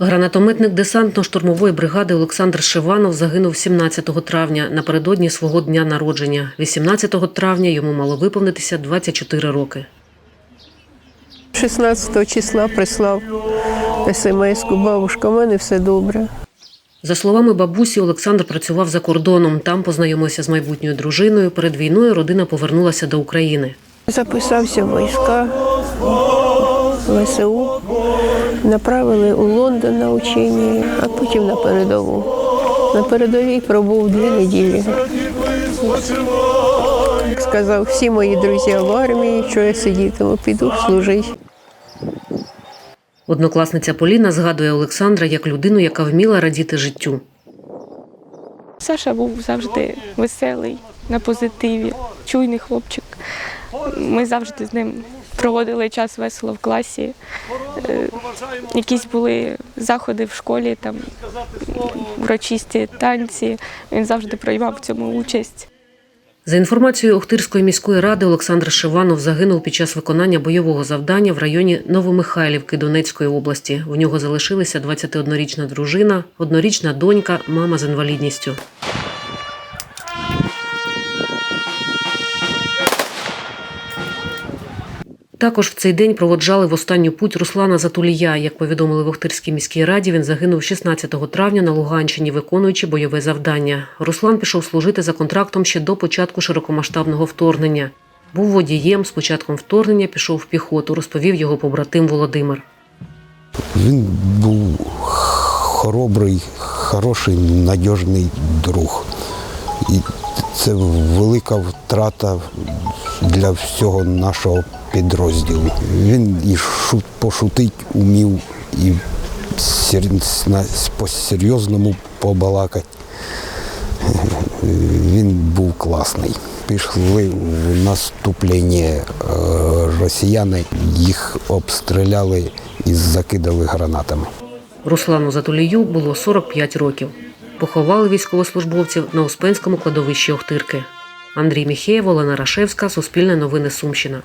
Гранатометник десантно-штурмової бригади Олександр Шиванов загинув 17 травня напередодні свого дня народження. 18 травня йому мало виповнитися 24 роки. 16 числа прислав смс-ку, бабушка, у мене все добре. За словами бабусі, Олександр працював за кордоном. Там познайомився з майбутньою дружиною. Перед війною родина повернулася до України. Записався в війська в ВСУ, направили у Лондон на учення, а потім на передову. На передовій пробув дві неділі. Як сказав, всі мої друзі в армії, що я сидітиму, піду служити. Однокласниця Поліна згадує Олександра як людину, яка вміла радіти життю. Саша був завжди веселий, на позитиві, чуйний хлопчик. Ми завжди з ним проводили час весело в класі. Е, Якісь були заходи в школі, там урочисті танці. Він завжди приймав в цьому участь. За інформацією Охтирської міської ради, Олександр Шиванов загинув під час виконання бойового завдання в районі Новомихайлівки Донецької області. В нього залишилися 21-річна дружина, однорічна донька, мама з інвалідністю. Також в цей день проводжали в останню путь Руслана Затулія. Як повідомили в Охтирській міській раді, він загинув 16 травня на Луганщині, виконуючи бойове завдання. Руслан пішов служити за контрактом ще до початку широкомасштабного вторгнення. Був водієм. З початком вторгнення пішов в піхоту, розповів його побратим Володимир. Він був хоробрий, хороший, надіжний друг. І це велика втрата для всього нашого підрозділу. Він і шут, пошутить умів, і по-серйозному побалакати. Він був класний. Пішли в наступлення е, росіяни, їх обстріляли і закидали гранатами. Руслану Затулію було 45 років. Поховали військовослужбовців на Успенському кладовищі Охтирки. Андрій Міхеєв, Олена Рашевська, Суспільне новини Сумщина.